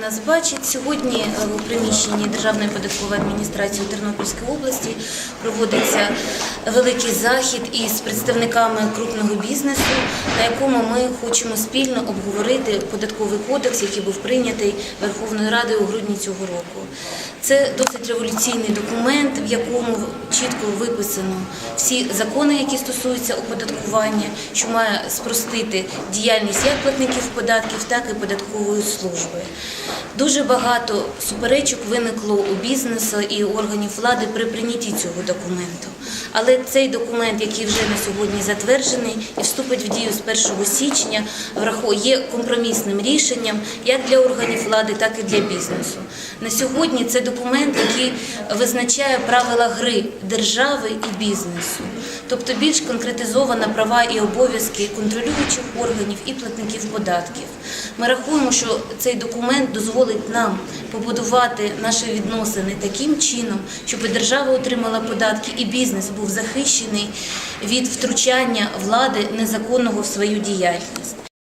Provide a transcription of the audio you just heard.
нас бачить. Сьогодні е, у приміщенні Державної податкової адміністрації у Тернопільській області проводиться великий захід із представниками крупного бізнесу, на якому ми хочемо спільно обговорити податковий кодекс, який був прийнятий Верховною Радою у грудні цього року. Це досить революційний документ, в якому чітко виписано всі закони, які стосуються оподаткування, що має спростити діяльність як платників податків, так і податкової служби. Дуже багато суперечок виникло у бізнесу і органів влади при прийнятті цього документу. Але цей документ, який вже на сьогодні затверджений і вступить в дію з 1 січня, є компромісним рішенням як для органів влади, так і для бізнесу. На сьогодні це документ, який визначає правила гри держави і бізнесу, тобто більш конкретизовано права і обов'язки контролюючих органів і платників податків. Ми рахуємо, що цей документ дозволить нам побудувати наші відносини таким чином, щоб держава отримала податки, і бізнес був захищений від втручання влади незаконного в свою діяльність.